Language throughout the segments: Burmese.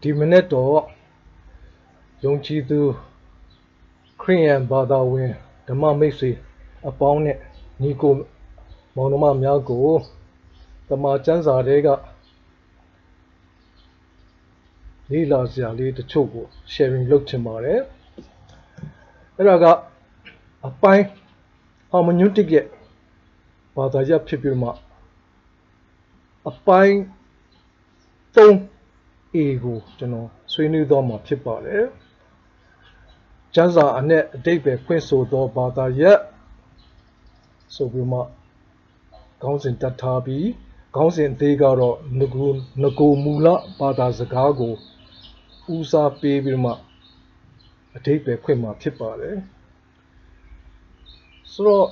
ဒီမနေ့တော့ယုံကြည်သူခရိယန်ဘာသာဝင်ဓမ္မမိတ်ဆွေအပေါင်းနဲ့ညီကိုမောင်နှမများကိုတမန်ကျမ်းစာတွေကလေးလာစရာလေးတချို့ကို sharing လုပ်ချင်ပါတယ်အဲ့ဒါကအပိုင်း hermeneutic ရဲ့ဘာသာရပ်ဖြစ်ပြီးမှ အပိုင်း3 A ကိုကျွန်တော်ဆွေးနွေးတော့မှာဖြစ်ပါတယ်ကျမ်းစာအနဲ့အတိတ်ပဲဖွင့်ဆိုသောဘာသာရပ်ဆိုပြီးမှခေါင်းစဉ်တတ်ထားပြီးခေါင်းစဉ်အသေးကတော့ငကူငကိုမူလဘာသာစကားကိုဦးစားပေးပြီးမှအတိတ်ပဲဖွင့်မှာဖြစ်ပါတယ်ဆိုတော့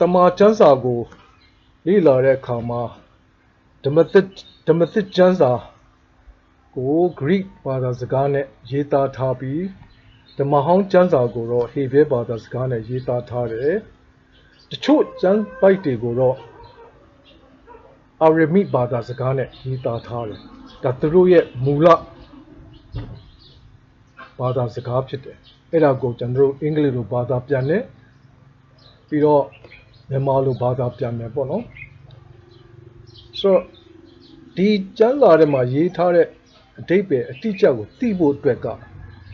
တမာကျမ်းစာကိုလေ့လာတဲ့အခါမှာ ဓမ္မသစ်ဓမ္မသစ်ကျမ်းစာကို Greek ဘာသာစကားနဲ့ရေးသားထားပြီးဓမ္မဟောင်းကျမ်းစာကိုတော့ Hebrew ဘာသာစကားနဲ့ရေးသားထားတယ်တချို့ကျမ်းပိုက်တွေကိုတော့အာရမိဘာသာစကားနဲ့ရေးသားထားတယ်ဒါသူတို့ရဲ့မူလဘာသာစကားဖြစ်တယ်အဲ့ဒါကိုကျွန်တော်တို့အင်္ဂလိပ်လိုဘာသာပြန်တယ်ပြီးတော့မြန်မာလိုဘာသာပြန်မယ်ပေါ့နော် ဆိုတော့ဒီကျမ်းစာထဲမှာရေးထားတဲ့အတိတ်ပဲအတိအကျကိုသိဖို့အတွက်က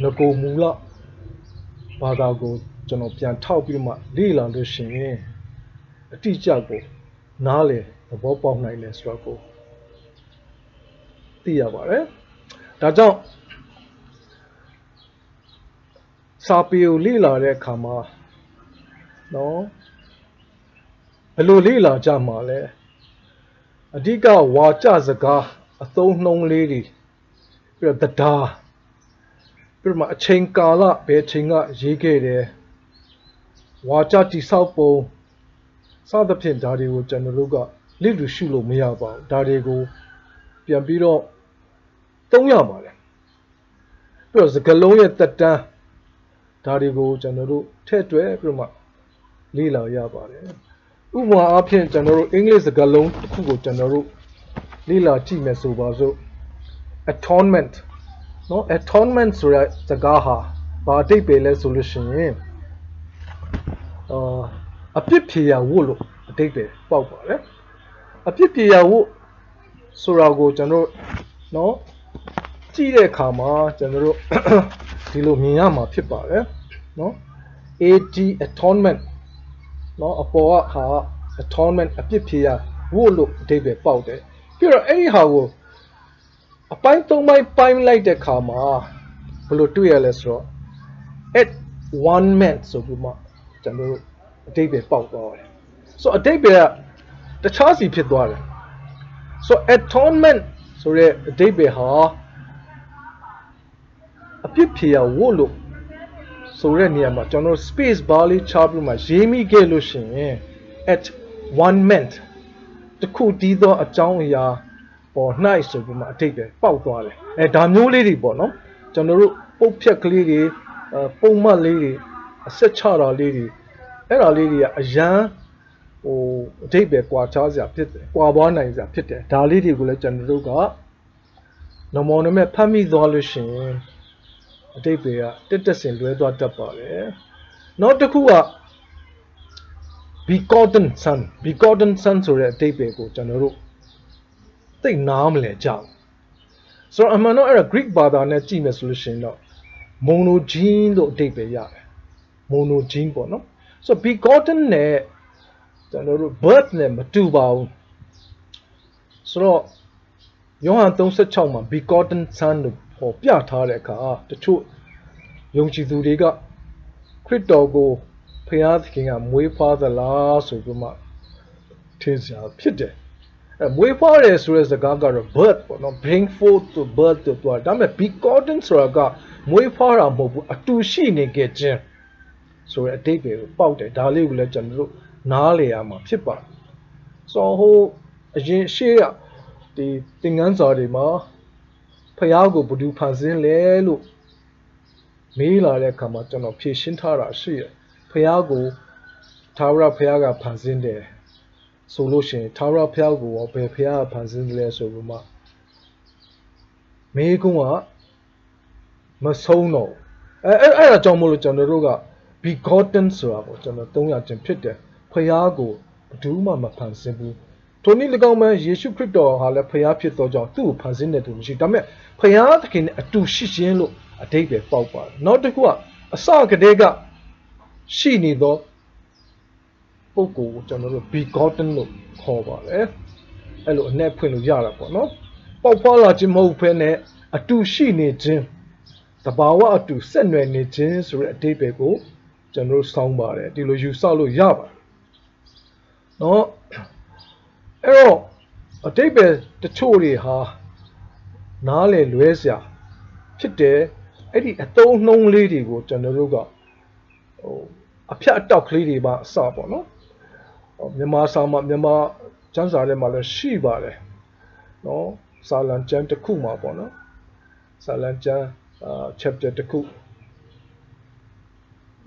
ငကိုမူလဘာသာကိုကျွန်တော်ပြန်ထောက်ပြီးမှလေ့လာလို့ရှိရင်အတိအကျကိုနားလေသဘောပေါက်နိုင်တယ်ဆိုတော့ကိုသိရပါတယ်ဒါကြောင့်စာပေကိုလေ့လာတဲ့အခါမှာနော်ဘယ်လိုလေ့လာကြမှာလဲ အဓိကဝါကြစကားအသုံးနှုန်းလေးတွေပြီးတော့တရားပြီးတော့မှအချိန်ကာလဘယ်အချိန်ကရေးခဲ့တယ်ဝါကြတိဆောက်ပုံစသဖြင့်ဒါတွေကိုကျွန်တော်တို့ကလေ့လူရှုလို့မရပါဘူးဒါတွေကိုပြန်ပြီးတော့သုံးရပါတယ်ပြီးတော့စကလုံးရဲ့တက်တန်းဒါတွေကိုကျွန်တော်တို့ထည့်တွဲပြီးတော့မှလေ့လာရပါတယ် ဥပမာအားဖြင့်ကျွန်တော်တို့အင်္ဂလိပ်စကားလုံးတစ်ခုကိုကျွန်တော်တို့လေ့လာကြည့်မယ်ဆိုပါစို့ atonement နော် atonement ဆိုတဲ့စကားဟာဘာအတိတ်ပဲလဲဆိုလို့ရှိရင်အာအပြစ်ဖြေရဝတ်လို့အတိတ်ပဲပေါက်ပါတယ်အပြစ်ဖြေရဝတ်ဆိုတာကိုကျွန်တော်နော်ကြည့်တဲ့အခါမှာကျွန်တော်တို့ဒီလိုမြင်ရမှာဖြစ်ပါတယ်နော် AT atonement နော်အပေါ်ကဟာ atonement အပြစ်ဖြေရဝတ်လို့အတိတ်ပဲပေါက်တယ်ပြီးတော့အဲ့ဒီဟာကိုအပိုင်း၃ပိုင်းပိုင်းလိုက်တဲ့ခါမှာဘယ်လိုတွေ့ရလဲဆိုတော့ at one man ဆိုပြီးမှကျွန်တော်တို့အတိတ်ပဲပေါက်သွားတယ်ဆိုတော့အတိတ်ပဲကတခြားစီဖြစ်သွားတယ်ဆိုတော့ atonement ဆိုတဲ့အတိတ်ပဲဟာအပြစ်ဖြေရဝတ်လို့ ဆိုတဲ့နေရာမှာကျွန်တော် space bar လေးချပြီးမှရေးမိခဲ့လို့ရှိရင် at one man တခုတည်သောအကြောင်းအရာပေါ်၌ဆိုပြီးမှအတိတ်ပဲပေါက်သွားတယ်အဲဒါမျိုးလေးတွေပေါ့နော်ကျွန်တော်တို့ပုတ်ဖြက်ကလေးတွေပုံမှတ်လေးတွေအဆက်ချတာလေးတွေအဲ့ဒါလေးတွေကအရန်ဟိုအတိတ်ပဲကွာခြားစရာဖြစ်တယ်ကွာပွားနိုင်စရာဖြစ်တယ်ဒါလေးတွေကိုလည်းကျွန်တော်တို့ကနမောနမဲ့ဖတ်မိသွားလို့ရှိရင် အတိတ်ပဲကတက်တက်စင်လွဲသွားတတ်ပါတယ်နောက်တစ်ခုက begotten son begotten son ဆိုတဲ့အတိတ်ပဲကိုကျွန်တော်တို့သိနားမလဲကြဘူးဆိုတော့အမှန်တော့အဲ့ဒါ Greek ဘာသာနဲ့ကြည့်မယ်ဆိုလို့ရှိရင်တော့ monogene လို့အတိတ်ပဲရတယ် monogene ပေါ့နော်ဆိုတော့ begotten နဲ့ကျွန်တော်တို့ birth နဲ့မတူပါဘူးဆိုတော့ယောဟန်36မှာ begotten son လို့ ဟောပြထားတဲ့အခါတချို့ယုံကြည်သူတွေကခရစ်တော်ကိုဖျားသခင်ကမွေးဖွားသလားဆိုပြီးမှထင်စရာဖြစ်တယ်အဲမွေးဖွားတယ်ဆိုတဲ့စကားကတော့ birth ပေါ့နော် bring forth to birth to တော့ဒါပေမဲ့ begotten ဆိုတာကမွေးဖွားတာမဟုတ်ဘူးအတူရှိနေခဲ့ခြင်းဆိုတဲ့အတိတ်ပဲပေါက်တယ်ဒါလေးကိုလည်းကျွန်တော်တို့နားလေရမှာဖြစ်ပါတယ်ဆိုတော့ဟိုအရင်ရှေ့ကဒီသင်ငန်းစာတွေမှာ ဖျားကိုဘယ်သူဖန်ဆင်းလဲလို့မေးလာတဲ့အခါမှာကျွန်တော်ဖြေရှင်းထားတာရှိတယ်ဖះကိုသာဝရဖះကဖန်ဆင်းတယ်ဆိုလို့ရှိရင်သာရဖျားကိုရောဘယ်ဖျားကဖန်ဆင်းတယ်လဲဆိုပြီးမှမေကုန်းကမဆုံးတော့ဘူးအဲအဲ့အဲ့ဒါကြောင့်မို့လို့ကျွန်တော်တို့က begotten ဆိုတာပေါ့ကျွန်တော်သုံးရခြင်းဖြစ်တယ်ဖျားကိုဘယ်သူမှမဖန်ဆင်းဘူး ထိုနည်း၎င်းမှယေရှုခရစ်တော်ဟာလည်းဖျားဖြစ်သောကြောင့်သူ့ကိုဖန်ဆင်းတဲ့သူမရှိဒါပေမဲ့ဖျားသခင်နဲ့အတူရှိခြင်းလို့အတိတ်ပဲပေါက်ပါတယ်နောက်တစ်ခုကအစကတည်းကရှိနေသောပုဂ္ဂိုလ်ကိုကျွန်တော်တို့ begotten လို့ခေါ်ပါတယ်အဲ့လိုအ내ဖွင့်လို့ရတာပေါ့နော်ပေါက်ဖွာလာခြင်းမဟုတ်ဘဲနဲ့အတူရှိနေခြင်းတဘာဝအတူဆက်နွယ်နေခြင်းဆိုတဲ့အတိတ်ပဲကိုကျွန်တော်တို့စောင်းပါတယ်ဒီလိုယူဆလို့ရပါတယ်နော်အဲ့တော့အ တိတ်ပဲတချို့တွေဟာနားလေလွဲစရာဖြစ်တယ်အဲ့ဒီအသုံးနှုံးလေးတွေကိုကျွန်တော်တို့ကဟိုအဖြတ်အတောက်ကလေးတွေပါအစပေါ့နော်မြန်မာစာမှာမြန်မာကျမ်းစာထဲမှာလည်းရှိပါတယ်နော်စာလံကျမ်းတစ်ခုမှာပေါ့နော်စာလံကျမ်းအာ chapter တစ်ခု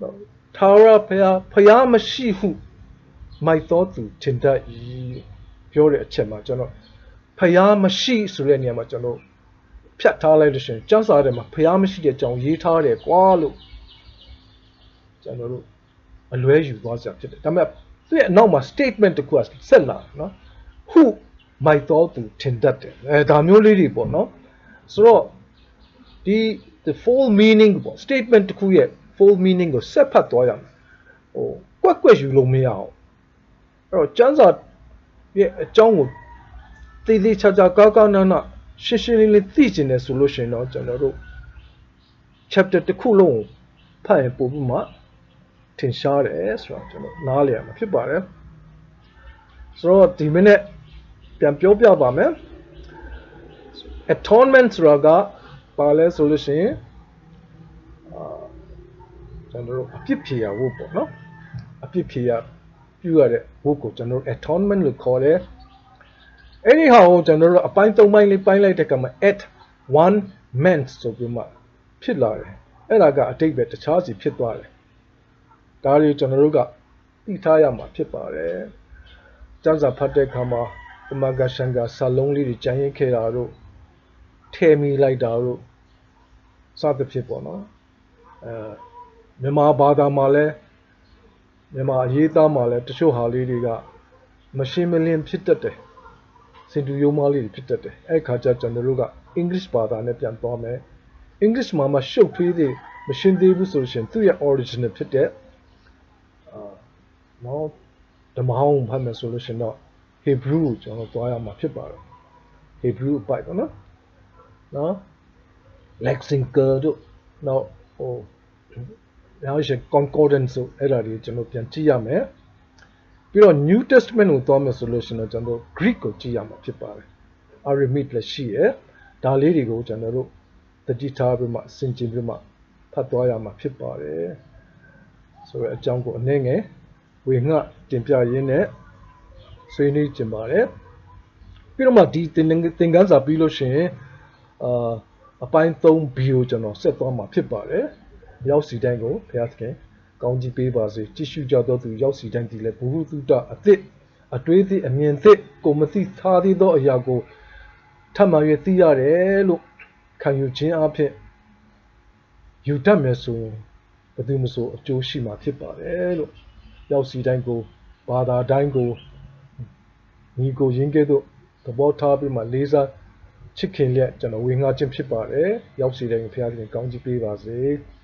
နော်ထာဝရဘုရားဘုရားမရှိဟုမိုက်တော်သူထင်တတ်၏ ပြောတဲ့အချက်မှာကျွန်တော်ဖျားမရှိဆိုတဲ့နေရာမှာကျွန်တော်ဖြတ်ထားလိုက်လို့ရှိရင်ကျမ်းစာထဲမှာဖျားမရှိတဲ့အကြောင်းရေးထားတယ်ကွာလို့ကျွန်တော်တို့အလွဲယူသွားစရာဖြစ်တယ်ဒါပေမဲ့သူ့ရဲ့အနောက်မှာ statement တစ်ခုကဆက်လာနော် who မိုက်တော်သူထင်တတ်တယ်အဲဒါမျိုးလေးတွေပေါ့နော်ဆိုတော့ဒီ the full meaning ပေါ့ statement တစ်ခုရဲ့ full meaning ကိုဆက်ဖတ်သွားရမယ်ဟိုကွက်ကွက်ယူလို့မရအောင်အဲ့တော့ကျမ်းစာ ရဲ့အကြောင်းကိုတည်တည်ချာချာကောက်ကောက်နာနာရှင်းရှင်းလင်းလင်းသိကျင်တယ်ဆိုလို့ရှိရင်တော့ကျွန်တော်တို့ chapter တစ်ခုလုံးကိုဖတ်ရင်ပို့ပြီးမှထင်ရှားတယ်ဆိုတော့ကျွန်တော်နားလည်ရမှာဖြစ်ပါတယ်ဆိုတော့ဒီမိနစ်ပြန်ပြောပြပါမယ် atonement ဆိုတာကဘာလဲဆိုလို့ရှိရင်အာကျွန်တော်တို့အပြစ်ဖြေရဖို့ပေါ့နော်အပြစ်ဖြေရ ပြုရတဲ့ဘုတ်ကိုကျွန်တော်တို့ atonement လို့ခေါ်တယ်အဲ့ဒီဟာကိုကျွန်တော်တို့အပိုင်း၃ပိုင်းလေးပိုင်းလိုက်တဲ့ကမှာ at one man ဆိုပြီးမှဖြစ်လာတယ်အဲ့ဒါကအတိတ်ပဲတခြားစီဖြစ်သွားတယ်ဒါလေးကျွန်တော်တို့ကသိထားရမှာဖြစ်ပါတယ်ကျမ်းစာဖတ်တဲ့အခါမှာအမဂရှန်ကစာလုံးလေးတွေကြံရင်ခဲ့တာတို့ထဲမိလိုက်တာတို့စသဖြင့်ပေါ့နော်အဲမြန်မာဘာသာမှာလည်း မြန်မာအရေးသားမှာလည်းတချို့ဟာလေးတွေကမရှင်းမလင်းဖြစ်တတ်တယ်စင်တူယုံမလေးတွေဖြစ်တတ်တယ်အဲ့ခါကျကျွန်တော်တို့ကအင်္ဂလိပ်ဘာသာနဲ့ပြန်သွားမယ်အင်္ဂလိပ်မှာမှရှုပ်ထွေးသေးမရှင်းသေးဘူးဆိုရှင်သူ့ရဲ့ original ဖြစ်တဲ့အာနော်ဓမ္မဟောင်းဖတ်မယ်ဆိုလို့ရှင်တော့ Hebrew ကိုကျွန်တော်သွားရမှာဖြစ်ပါတယ် Hebrew အပိုက်ပေါ့နော်နော် Lexington တို့နောက်ဟို နောက်ရှိ concordance ဆိုအဲ့ဒါတွေကျွန်တော်ပြန်ကြည့်ရမယ်ပြီးတော့ New Testament ကိုသွားမယ်ဆိုလို့ရှိရင်တော့ကျွန်တော် Greek ကိုကြည့်ရမှာဖြစ်ပါတယ် Aramaic လည်းရှိရယ်ဒါလေးတွေကိုကျွန်တော်တို့တတိထားပြီးမှစင်ကျင်ပြီးမှဖတ်သွားရမှာဖြစ်ပါတယ်ဆိုတော့အကြောင်းကိုအနည်းငယ်ဝေငှတင်ပြရင်းနဲ့ဆွေးနွေးကြပါတယ်ပြီးတော့မှဒီသင်သင်ခန်းစာပြီးလို့ရှိရင်အာအပိုင်း 3 B ကိုကျွန်တော်ဆက်သွားမှာဖြစ်ပါတယ် ရောက်စီတိုင်းကိုဘုရားသခင်ကောင်းကြီးပေးပါစေကြည့်ရှုကြသောသူရောက်စီတိုင်းဒီလေဘုဟုတုတအသစ်အတွေးသည့်အမြင်သစ်ကိုမသိထားသေးသောအရာကိုထပ်မံ၍သိရတယ်လို့ခံယူခြင်းအဖြစ်ယူတတ်မယ်ဆိုရင်ဘယ်သူမဆိုအကျိုးရှိမှာဖြစ်ပါတယ်လို့ရောက်စီတိုင်းကိုဘာသာတိုင်းကိုညီကိုရင်းကဲ့သို့သဘောထားပြီးမှလေးစားချစ်ခင်လျက်ကျွန်တော်ဝေငှခြင်းဖြစ်ပါတယ်ရောက်စီတိုင်းဘုရားသခင်ကောင်းချီးပေးပါစေ။